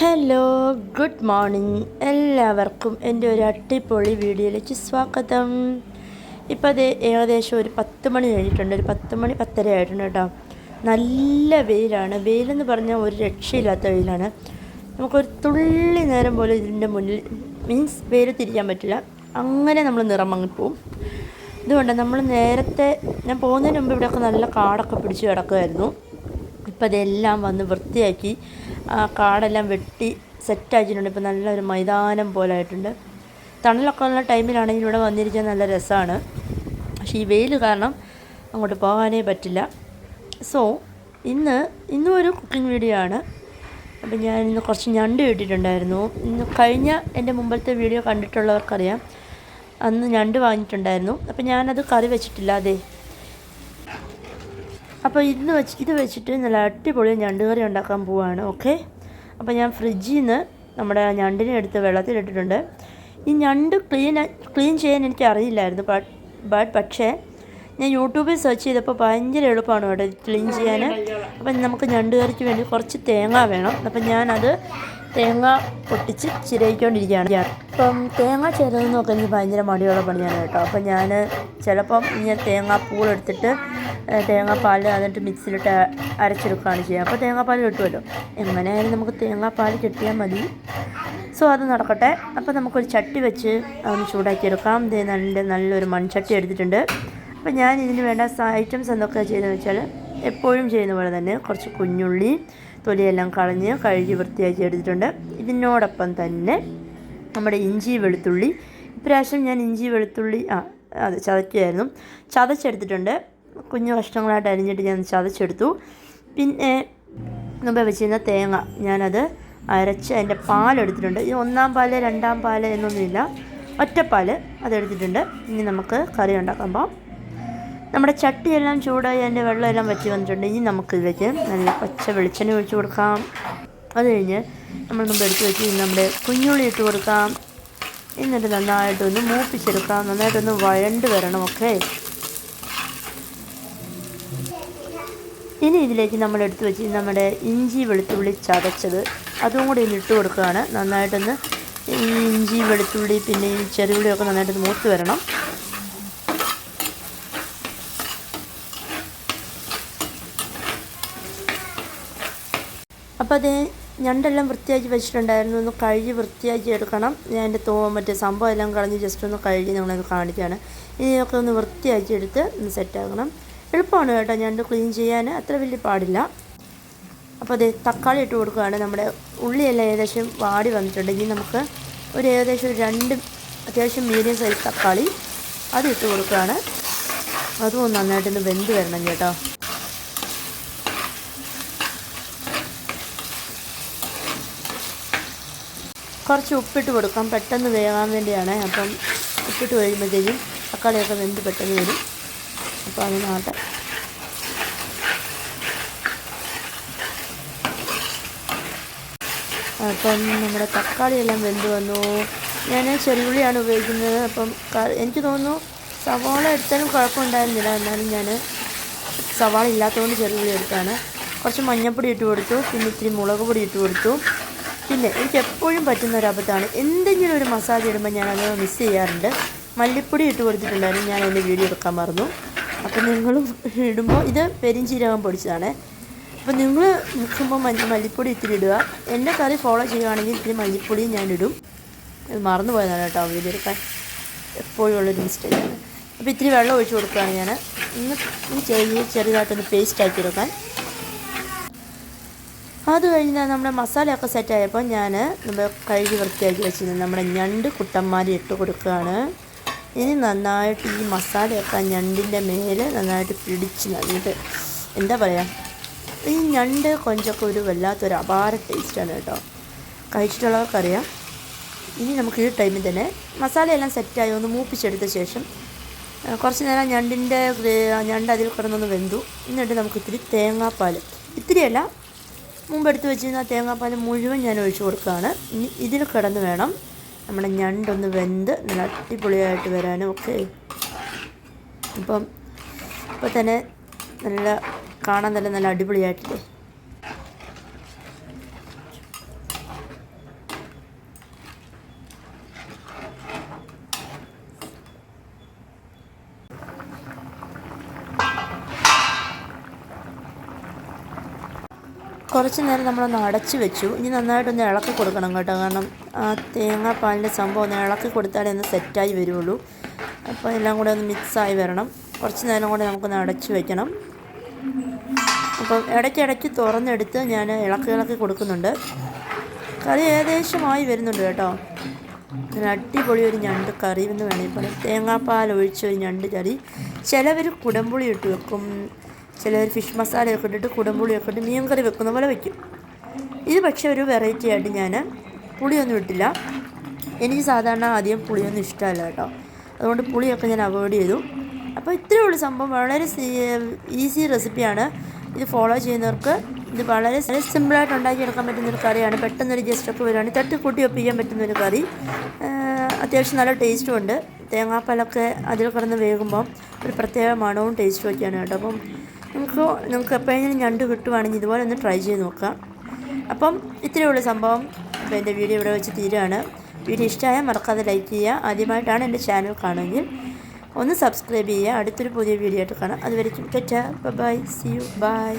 Hello good morning എല്ലാവർക്കും എന്റെ ഒരു അടിപൊളി വീഡിയോയിലേക്ക് സ്വാഗതം. ഇപ്പോൾ അത് ഏകദേശം ഒരു പത്ത് മണി കഴിഞ്ഞിട്ടുണ്ട്. ഒരു പത്ത് മണി പത്തര ആയിട്ടുണ്ട് കേട്ടോ. നല്ല വെയിലാണ്. വെയിലെന്ന് പറഞ്ഞാൽ ഒരു രക്ഷയില്ലാത്ത വെയിലാണ്. നമുക്കൊരു തുള്ളി നേരം പോലെ ഇതിന്റെ മുന്നിൽ മീൻസ് വെയിൽ തിരിക്കാൻ പറ്റില്ല. അങ്ങനെ നമ്മൾ നിറം മങ്ങിപ്പോവും ഇതുകൊണ്ട് നമ്മൾ നേരത്തെ ഞാൻ പോകുന്നതിന് മുമ്പ് ഇവിടെയൊക്കെ നല്ല കാടൊക്കെ പിടിച്ച് കിടക്കുമായിരുന്നു. ഇപ്പം അതെല്ലാം വന്ന് വൃത്തിയാക്കി ആ കാടെല്ലാം വെട്ടി സെറ്റാക്കിയിട്ടുണ്ട് ഇപ്പം നല്ലൊരു മൈതാനം പോലെ ആയിട്ടുണ്ട്. തണലൊക്കെ ഉള്ള ടൈമിലാണെങ്കിൽ ഇവിടെ വന്നിരിക്കാൻ നല്ല രസമാണ്. പക്ഷേ ഈ വെയിൽ കാരണം അങ്ങോട്ട് പോകാനേ പറ്റില്ല. സോ ഇന്ന് ഇന്നും ഒരു കുക്കിംഗ് വീഡിയോ ആണ്. അപ്പം ഞാൻ ഇന്ന് കുറച്ച് ഞണ്ട് കിട്ടിയിട്ടുണ്ടായിരുന്നു. ഇന്ന് കഴിഞ്ഞ എന്റെ മുമ്പത്തെ വീഡിയോ കണ്ടിട്ടുള്ളവർക്കറിയാം. അന്ന് ഞണ്ട് വാങ്ങിയിട്ടുണ്ടായിരുന്നു. അപ്പം ഞാനത് കറി വെച്ചിട്ടില്ല. അതെ അപ്പോൾ ഇന്ന് വെച്ച് ഇത് വെച്ചിട്ട് നല്ല അടിപൊളി ഞണ്ട് കറി ഉണ്ടാക്കാൻ പോവാണ് ഓക്കെ അപ്പോൾ ഞാൻ ഫ്രിഡ്ജിൽ നിന്ന് നമ്മുടെ ഞണ്ടിനെ എടുത്ത് വെള്ളത്തിലിട്ടിട്ടുണ്ട്. ഈ ഞണ്ട് ക്ലീൻ ക്ലീൻ ചെയ്യാൻ എനിക്ക് അറിയില്ലായിരുന്നു ബട്ട് ബട്ട് പക്ഷേ ഞാൻ യൂട്യൂബിൽ സെർച്ച് ചെയ്തപ്പോൾ ഭയങ്കര എളുപ്പമാണ് കേട്ടോ ക്ലീൻ ചെയ്യാൻ. അപ്പം നമുക്ക് ഞണ്ട് കറിക്ക് വേണ്ടി കുറച്ച് തേങ്ങ വേണം. അപ്പം ഞാനത് തേങ്ങ പൊട്ടിച്ച് ചിരയിക്കൊണ്ടിരിക്കുകയാണ് ഞാൻ അപ്പം തേങ്ങ ചിരതെന്നൊക്കെ എനിക്ക് ഭയങ്കര മടിയുള്ള പണിയാണ് കേട്ടോ. അപ്പം ഞാൻ ചിലപ്പം ഇങ്ങനെ തേങ്ങാപ്പൂളെടുത്തിട്ട് തേങ്ങാപ്പാൽ എന്നിട്ട് മിക്സിയിലിട്ട് അരച്ചെടുക്കുകയാണ് ചെയ്യുക. അപ്പോൾ തേങ്ങാപ്പാൽ കിട്ടുമല്ലോ. എങ്ങനെയായാലും നമുക്ക് തേങ്ങാപ്പാൽ കിട്ടിയാൽ മതി. സോ അത് നടക്കട്ടെ. അപ്പോൾ നമുക്കൊരു ചട്ടി വെച്ച് ചൂടാക്കിയെടുക്കാം. ഇത് നല്ല നല്ലൊരു മൺചട്ടി എടുത്തിട്ടുണ്ട്. അപ്പോൾ ഞാൻ ഇതിന് വേണ്ട ഐറ്റംസ് എന്തൊക്കെ ചെയ്യുന്നത് വെച്ചാൽ എപ്പോഴും ചെയ്യുന്ന പോലെ തന്നെ കുറച്ച് കുഞ്ഞുള്ളി തൊലിയെല്ലാം കളഞ്ഞ് കഴുകി വൃത്തിയാക്കി എടുത്തിട്ടുണ്ട്. ഇതിനോടൊപ്പം തന്നെ നമ്മുടെ ഇഞ്ചി വെളുത്തുള്ളി. ഇപ്രാവശ്യം ഞാൻ ഇഞ്ചി വെളുത്തുള്ളി ആ അത് ചതയ്ക്കുമായിരുന്നു ചതച്ചെടുത്തിട്ടുണ്ട്. കുഞ്ഞു കഷ്ണങ്ങളായിട്ട് അരിഞ്ഞിട്ട് ഞാൻ ചതച്ചെടുത്തു. പിന്നെ മുമ്പ് വെച്ചിരുന്ന തേങ്ങ ഞാനത് അരച്ച് അതിന്റെ പാലെടുത്തിട്ടുണ്ട്. ഈ ഒന്നാം പാൽ രണ്ടാം പാൽ എന്നൊന്നുമില്ല. ഒറ്റപ്പാൽ അതെടുത്തിട്ടുണ്ട്. ഇനി നമുക്ക് കറി ഉണ്ടാക്കാൻ പോകാം നമ്മുടെ ചട്ടിയെല്ലാം ചൂടായി അതിന്റെ വെള്ളമെല്ലാം വെച്ച് വന്നിട്ടുണ്ട്. ഇനി നമുക്ക് ഇതിലേക്ക് നല്ല പച്ച വെളിച്ചെണ്ണ ഒഴിച്ച് കൊടുക്കാം. അത് കഴിഞ്ഞ് നമ്മൾ മുമ്പ് എടുത്ത് വെച്ച് നമ്മുടെ കുഞ്ഞുള്ളി ഇട്ട് കൊടുക്കാം. എന്നിട്ട് നന്നായിട്ടൊന്ന് മൂപ്പിച്ചെടുക്കാം. നന്നായിട്ടൊന്ന് വഴണ്ട് വരണം ഓക്കെ? ഇനി ഇതിലേക്ക് നമ്മൾ എടുത്ത് വെച്ച് നമ്മുടെ ഇഞ്ചി വെളുത്തുള്ളി ചതച്ചത് അതും കൂടി ഇതിൽ ഇട്ട് കൊടുക്കുകയാണ്. നന്നായിട്ടൊന്ന് ഇഞ്ചി വെളുത്തുള്ളി പിന്നെ ഈ ചെറുപുളിയൊക്കെ നന്നായിട്ടൊന്ന് മൂത്ത് വരണം. അപ്പോൾ അത് ഞണ്ടെല്ലാം വൃത്തിയാക്കി വെച്ചിട്ടുണ്ടായിരുന്നു. ഒന്ന് കഴുകി വൃത്തിയാക്കി എടുക്കണം. ഞാൻ എന്റെ തോ മറ്റേ സംഭവം എല്ലാം കളഞ്ഞ് ജസ്റ്റ് ഒന്ന് കഴുകി നിങ്ങളത് കാണിക്കുകയാണ് ഇതിനൊക്കെ ഒന്ന് വൃത്തിയാക്കി എടുത്ത് ഒന്ന് സെറ്റാക്കണം എളുപ്പമാണ് കേട്ടോ ഞണ്ട് ക്ലീൻ ചെയ്യാൻ. അത്ര വലിയ പാടില്ല. അപ്പോൾ അത് തക്കാളി ഇട്ട് കൊടുക്കുകയാണ്. നമ്മുടെ ഉള്ളിയെല്ലാം ഏകദേശം വാടി വന്നിട്ടുണ്ട്. ഇനി നമുക്ക് ഒരു ഏകദേശം ഒരു രണ്ട് അത്യാവശ്യം മീഡിയം സൈസ് തക്കാളി അത് ഇട്ട് കൊടുക്കുകയാണ്. അതും നന്നായിട്ടൊന്ന് വെന്ത് വരണം കേട്ടോ. കുറച്ച് ഉപ്പിട്ട് കൊടുക്കാം. പെട്ടെന്ന് വേകാൻ വേണ്ടിയാണ്. അപ്പം ഉപ്പിട്ട് കഴിയുമ്പോഴത്തേക്കും തക്കാളിയൊക്കെ വെന്ത് പെട്ടെന്ന് വരും. അപ്പോൾ അത് നാട്ടെ അപ്പം നമ്മുടെ തക്കാളിയെല്ലാം വെന്ത് വന്നു. ഞാൻ ചെറുപുളിയാണ് ഉപയോഗിക്കുന്നത്. അപ്പം എനിക്ക് തോന്നുന്നു സവാള എടുത്താലും കുഴപ്പമുണ്ടായിരുന്നില്ല. എന്നാലും ഞാൻ സവാള ഇല്ലാത്തതുകൊണ്ട് ചെറുപുളി എടുത്താണ്. കുറച്ച് മഞ്ഞൾപ്പൊടി ഇട്ട് കൊടുത്തു. പിന്നെ ഇത്തിരി മുളക് പൊടി ഇട്ട് കൊടുത്തു. പിന്നെ എനിക്ക് എപ്പോഴും പറ്റുന്ന ഒരു അബദ്ധമാണ്. എന്തെങ്കിലും ഒരു മസാജ് ഇടുമ്പോൾ ഞാൻ അത് മിസ് ചെയ്യാറുണ്ട്. മല്ലിപ്പൊടി ഇട്ട് കൊടുത്തിട്ടുണ്ടായിരുന്നു. ഞാൻ എന്റെ വീഡിയോ എടുക്കാൻ മറന്നു. അപ്പോൾ നിങ്ങളും ഇടുമ്പോൾ ഇത് പെരിഞ്ചീരകം പൊടിച്ചതാണ്. അപ്പോൾ നിങ്ങൾ നിൽക്കുമ്പോൾ മഞ്ഞ മല്ലിപ്പൊടി ഇത്തിരി ഇടുക. എന്റെ കറി ഫോളോ ചെയ്യുകയാണെങ്കിൽ ഇത്തിരി മല്ലിപ്പൊടിയും ഞാൻ ഇടും. ഇത് മറന്നു പോയതാണ് കേട്ടോ വീഡിയോ എടുക്കാൻ. എപ്പോഴും ഉള്ളൊരു മിസ്റ്റേക്കാണ് അപ്പോൾ ഇത്തിരി വെള്ളം ഒഴിച്ച് കൊടുക്കുകയാണ് ഞാൻ ഇന്ന് ചെറിയ ചെറുതായിട്ടൊന്ന് പേസ്റ്റ് ആക്കി എടുക്കാൻ. അത് കഴിഞ്ഞ് നമ്മുടെ മസാലയൊക്കെ സെറ്റായപ്പോൾ ഞാൻ നമ്മൾ കഴുകി വൃത്തിയാക്കി വെച്ചിരുന്നത് നമ്മുടെ ഞണ്ട് കുട്ടന്മാരി ഇട്ട് കൊടുക്കുകയാണ്. ഇനി നന്നായിട്ട് ഈ മസാലയൊക്കെ ഞണ്ടിന്റെ മേലെ നന്നായിട്ട് പിടിച്ച് നന്നിട്ട് എന്താ പറയുക ഈ ഞണ്ട് കൊഞ്ചൊക്കെ ഒരു വല്ലാത്തൊരു അപാര ടേസ്റ്റാണ് കേട്ടോ. കഴിച്ചിട്ടുള്ളവർക്കറിയാം. ഇനി നമുക്ക് ഈ ടൈമിൽ തന്നെ മസാലയെല്ലാം സെറ്റായി ഒന്ന് മൂപ്പിച്ചെടുത്ത ശേഷം കുറച്ച് നേരം ഞണ്ടിന്റെ ഞണ്ട് അതിൽ കിടന്നൊന്ന് വെന്തു. എന്നിട്ട് നമുക്ക് ഇത്തിരി തേങ്ങാപ്പാൽ ഇത്തിരിയല്ല മുമ്പ് എടുത്ത് വെച്ചിരുന്ന തേങ്ങാപ്പാൽ മുഴുവൻ ഞാൻ ഒഴിച്ചു കൊടുക്കുകയാണ്. ഇനി ഇതിൽ കിടന്ന് വേണം നമ്മുടെ ഞണ്ടൊന്ന് വെന്ത് നല്ല അടിപൊളിയായിട്ട് വരാനും ഒക്കെ. അപ്പം ഇപ്പോൾ തന്നെ നല്ല കാണാൻ തന്നെ നല്ല അടിപൊളിയായിട്ടില്ലേ? കുറച്ച് നേരം നമ്മളൊന്ന് അടച്ച് വെച്ചു. ഇനി നന്നായിട്ടൊന്ന് ഇളക്കി കൊടുക്കണം കേട്ടോ. കാരണം ആ തേങ്ങാപ്പാലിന്റെ സംഭവം ഒന്ന് ഇളക്കി കൊടുത്താലേ ഒന്ന് സെറ്റായി വരുള്ളൂ. അപ്പോൾ എല്ലാം കൂടെ ഒന്ന് മിക്സായി വരണം. കുറച്ച് നേരം കൂടെ നമുക്കൊന്ന് അടച്ച് വെക്കണം. അപ്പം ഇടയ്ക്കിടയ്ക്ക് തുറന്നെടുത്ത് ഞാൻ ഇളക്കി ഇളക്കി കൊടുക്കുന്നുണ്ട്. കറി ഏകദേശമായി വരുന്നുണ്ട് കേട്ടോ. അടിപൊളി ഒരു ഞണ്ട് കറി എന്ന് വേണമെങ്കിൽ പറയാം. തേങ്ങാപ്പാൽ ഒഴിച്ച ഒരു ഞണ്ട് കറി. ചിലവർ കുടംപുളി ഇട്ട് വെക്കും. ചിലവർ ഫിഷ് മസാലയൊക്കെ ഇട്ടിട്ട് കുടംപുളിയൊക്കെ ഇട്ട് മീൻ കറി വെക്കുന്ന പോലെ വയ്ക്കും ഇത് പക്ഷേ ഒരു വെറൈറ്റി ആയിട്ട് ഞാൻ പുളിയൊന്നും ഇട്ടില്ല. എനിക്ക് സാധാരണ ആദ്യം പുളിയൊന്നും ഇഷ്ടമല്ല കേട്ടോ. അതുകൊണ്ട് പുളിയൊക്കെ ഞാൻ അവോയ്ഡ് ചെയ്തു. അപ്പോൾ ഇത്രയേ ഉള്ളൂ സംഭവം. വളരെ ഈസി റെസിപ്പിയാണ് ഇത് ഫോളോ ചെയ്യുന്നവർക്ക് ഇത് വളരെ സിമ്പിളായിട്ട് ഉണ്ടാക്കിയെടുക്കാൻ പറ്റുന്ന ഒരു കറിയാണ്. പെട്ടെന്നൊരു ഗസ്റ്റൊക്കെ വരുവാണെങ്കിൽ തട്ടിക്കൂട്ടി ഒപ്പിക്കാൻ പറ്റുന്ന ഒരു കറി. അത്യാവശ്യം നല്ല ടേസ്റ്റും ഉണ്ട്. തേങ്ങാപ്പാലൊക്കെ അതിൽ കിടന്ന് വേകുമ്പം ഒരു പ്രത്യേക മണവും ടേസ്റ്റും ഒക്കെയാണ് കേട്ടോ. അപ്പം നിങ്ങൾക്ക് നിങ്ങൾക്ക് എപ്പോഴെങ്കിലും ഞണ്ട് കിട്ടുവാണെങ്കിൽ ഇതുപോലെ ഒന്ന് ട്രൈ ചെയ്ത് നോക്കാം. അപ്പം ഇത്രയേ ഉള്ളൂ സംഭവം. അപ്പോൾ എന്റെ വീഡിയോ ഇവിടെ വെച്ച് തീരുകയാണ്. വീഡിയോ ഇഷ്ടമായാൽ മറക്കാതെ ലൈക്ക് ചെയ്യുക. ആദ്യമായിട്ടാണ് എന്റെ ചാനൽ കാണുമെങ്കിൽ ഒന്ന് സബ്സ്ക്രൈബ് ചെയ്യുക. അടുത്തൊരു പുതിയ വീഡിയോ ആയിട്ട് കാണാം. അതുവരെയും ടെറ്റ ബൈ സി യു ബൈ